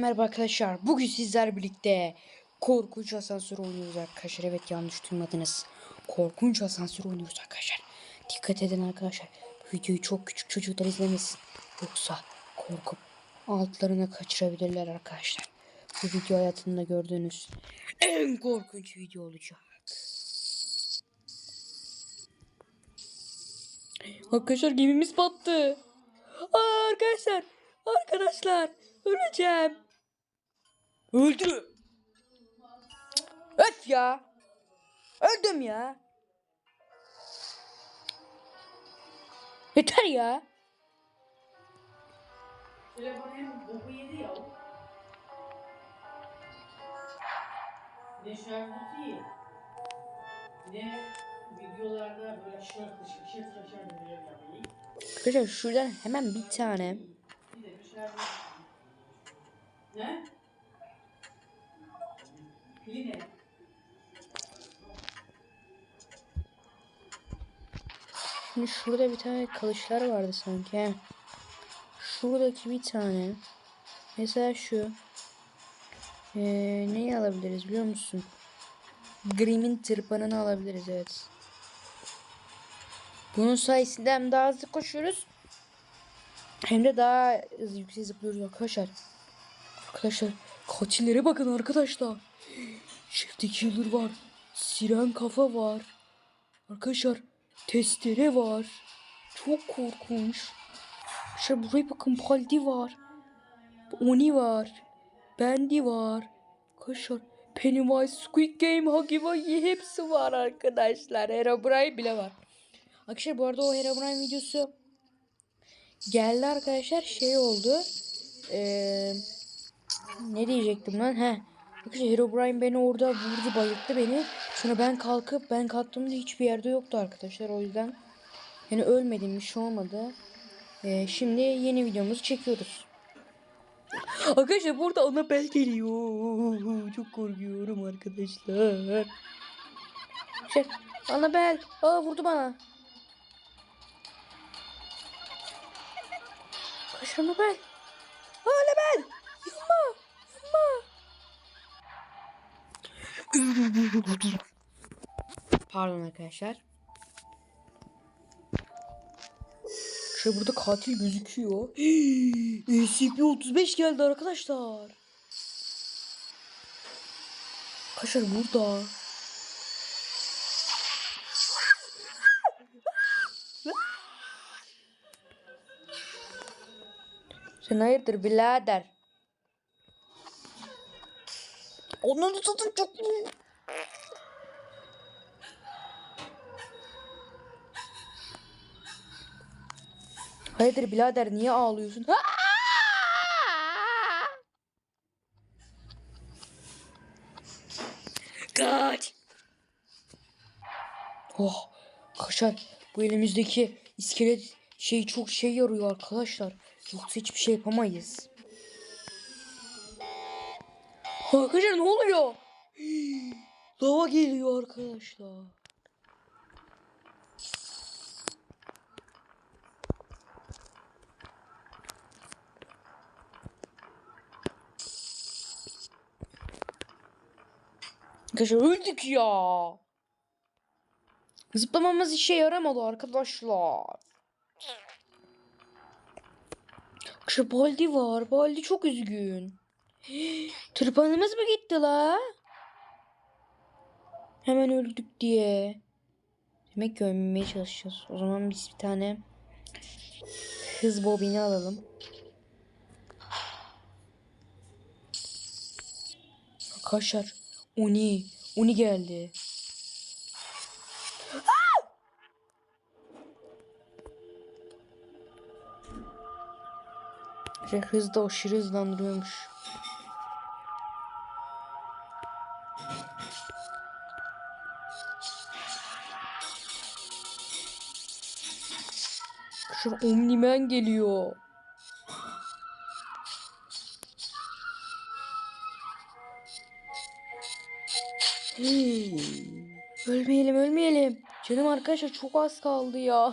Merhaba arkadaşlar. Bugün sizler birlikte korkunç asansör oynuyoruz arkadaşlar. Evet yanlış duymadınız. Korkunç asansör oynuyoruz arkadaşlar. Dikkat edin arkadaşlar. Videoyu çok küçük çocuklar izlemesin. Yoksa korkup altlarına kaçırabilirler arkadaşlar. Bu video hayatında gördüğünüz en korkunç video olacak. Arkadaşlar gemimiz battı. Aa, arkadaşlar. Arkadaşlar. Öleceğim. Öldü. Öf ya. Öldüm ya. Yeter ya. Telefon hem yedi ya. De şarkı. Bir de videolarda böyle şarkı şık böyle yapayım. Arkadaşlar şuradan hemen bir tane. Şarkı. Ne? Pili ne? Şimdi şurada bir tane kılıçlar vardı sanki. Şuradaki bir tane. Mesela şu. Ee, neyi alabiliriz biliyor musun? Grimm'in tırpanını alabiliriz evet. Bunun sayesinde hem daha hızlı koşuyoruz. Hem de daha yüksek zıplıyoruz arkadaşlar. Arkadaşlar katillere bakın arkadaşlar. Shift Killer var. Siren kafa var. Arkadaşlar testere var. Çok korkunç. Arkadaşlar buraya bakın Baldi var. Oni var. Bendy var. Arkadaşlar Pennywise, Squid Game, Wuggy hepsi var arkadaşlar. Herobrine bile var. Arkadaşlar bu arada o Herobrine videosu geldi arkadaşlar. Şey oldu. Eee ne diyecektim lan? He. Arkadaşlar Herobrine beni orada vurdu bayılttı beni. Sonra ben kalkıp ben kalktığımda hiçbir yerde yoktu arkadaşlar. O yüzden yani ölmedim bir şey olmadı. Ee, şimdi yeni videomuzu çekiyoruz. Arkadaşlar burada Annabelle geliyor. Çok korkuyorum arkadaşlar. Şey, Annabelle. Aa vurdu bana. Kaç Annabelle. Aa Annabelle. Yapma. Yapma. Pardon arkadaşlar. Şey burada katil gözüküyor. SCP-35 geldi arkadaşlar. Arkadaşlar burada. Sen hayırdır birader? Onun tadı çok Hayırdır birader niye ağlıyorsun? Kaç. Oh, kaşar. Bu elimizdeki iskelet şey çok şey yarıyor arkadaşlar. Yoksa hiçbir şey yapamayız. Arkadaşlar ne oluyor? Lava geliyor arkadaşlar. Arkadaşlar öldük ya. Zıplamamız işe yaramadı arkadaşlar. Arkadaşlar Baldi var. Baldi çok üzgün. Tırpanımız mı gitti la? Hemen öldük diye. Demek ki ölmemeye çalışacağız. O zaman biz bir tane hız bobini alalım. Arkadaşlar Oni. Oni geldi. Ve hız da aşırı hızlandırıyormuş. Şu Omniman geliyor. Hmm. Ölmeyelim ölmeyelim. Canım arkadaşlar çok az kaldı ya.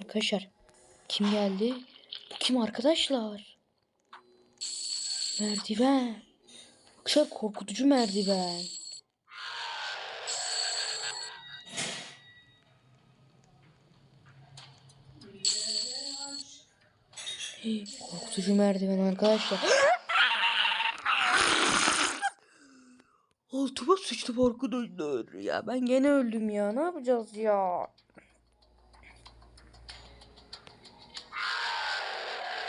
Arkadaşlar kim geldi? Kim arkadaşlar? Merdiven. Arkadaşlar korkutucu merdiven. Hey, Korkutucu merdiven arkadaşlar. Altıma sıçtım arkadaşlar. Ya ben gene öldüm ya. Ne yapacağız ya?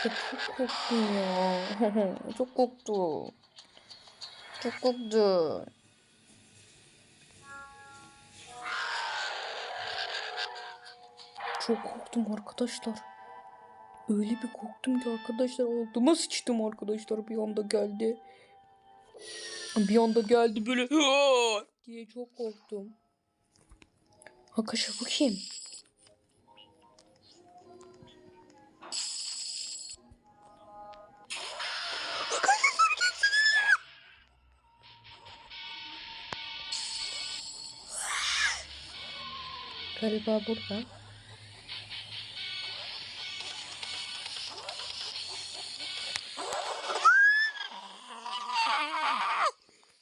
Çok korktum ya. çok. Çok korktum. Arkadaşlar. Öyle bir korktum ki arkadaşlar altıma sıçtım arkadaşlar bir anda geldi. Bir anda geldi böyle diye çok korktum. Arkadaşlar bu kim? Galiba burada.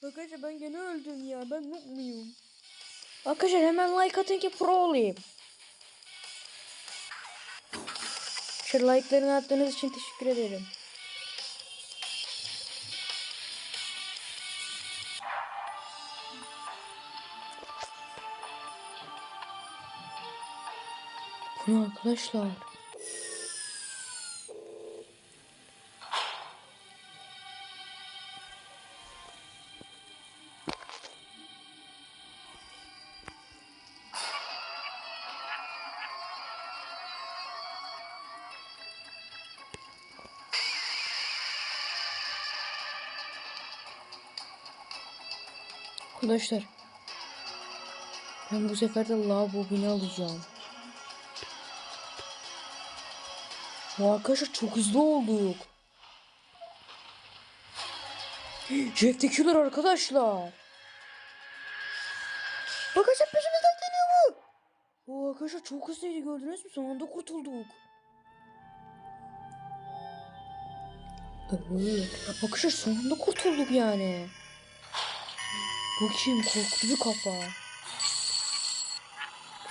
Arkadaşlar ben gene öldüm ya. Ben muyum? Arkadaşlar hemen like atın ki pro olayım. Şu like'larını attığınız için teşekkür ederim. Bu ne arkadaşlar? Arkadaşlar ben bu sefer de lav bobini alacağım. Arkadaşlar çok hızlı olduk. Jeff the Killer arkadaşlar. Arkadaşlar peşimizden geliyor bu. Bu arkadaşlar çok hızlıydı gördünüz mü? Son anda kurtulduk. Evet. Arkadaşlar son anda kurtulduk yani. Kim? Korktu bir kafa.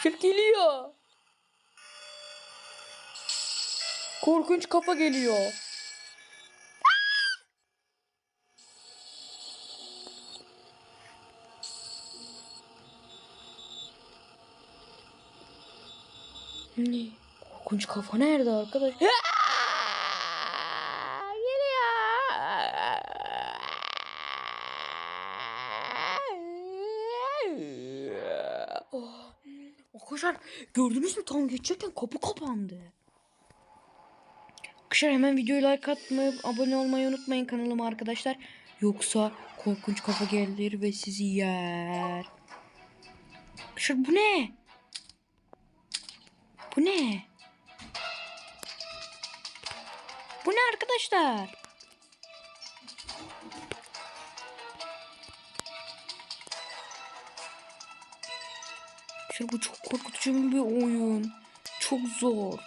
Şef geliyor. Korkunç kafa geliyor. Ne? Korkunç kafa nerede arkadaş? Oh. Arkadaşlar gördünüz mü tam geçecekken kapı kapandı. Arkadaşlar hemen videoyu like atmayı, abone olmayı unutmayın kanalıma arkadaşlar. Yoksa korkunç kafa gelir ve sizi yer. Arkadaşlar bu ne? Bu ne? Bu ne arkadaşlar? Arkadaşlar bu çok korkutucu bir oyun. Çok zor.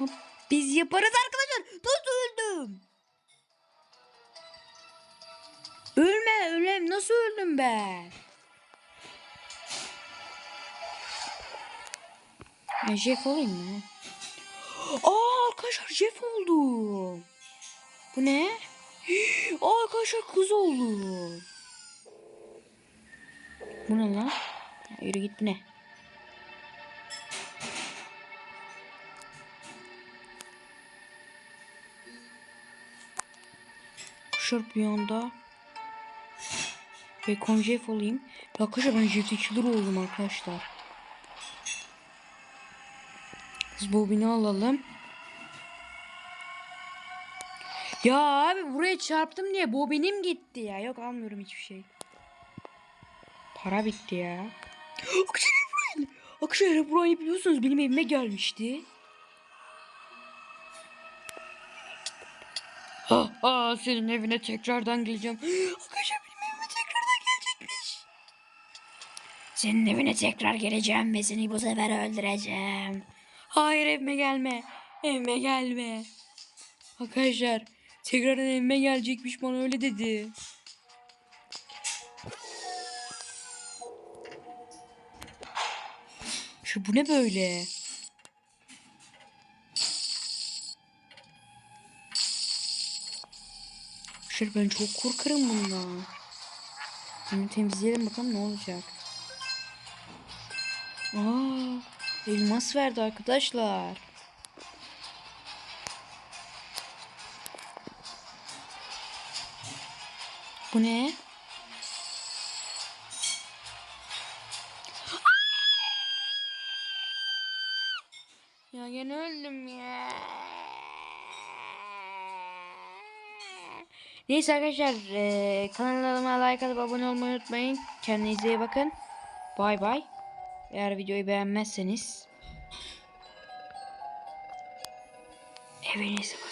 Ama Biz yaparız arkadaşlar. Nasıl öldüm? Ölme ölem nasıl öldüm ben? Ben Jeff olayım mı? Aa arkadaşlar Jeff oldum. Bu ne? Aa arkadaşlar kız oldum. Bu ne lan? Yürü git bu ne? Anda. Bacon Jeff olayım. Ya Arkadaşlar ben the Killer oldum arkadaşlar. Biz bobini alalım. Ya abi buraya çarptım diye bobinim gitti ya. Yok almıyorum hiçbir şey. Para bitti ya. Akşar Herobrine biliyorsunuz benim evime gelmişti. Ha ha senin evine tekrardan geleceğim. Akşar benim evime tekrardan gelecekmiş. Senin evine tekrar geleceğim ve seni bu sefer öldüreceğim. Hayır evime gelme. Evime gelme. Arkadaşlar tekrardan evime gelecekmiş bana öyle dedi. Şu bu ne böyle? Şöyle ben çok korkarım bundan. Bunu temizleyelim bakalım ne olacak. Aa, elmas verdi arkadaşlar. Bu ne? Ya gene öldüm ya. Neyse arkadaşlar eee, kanalıma like atıp abone olmayı unutmayın. Kendinize iyi bakın. Bay bay. Eğer videoyu beğenmezseniz basarım.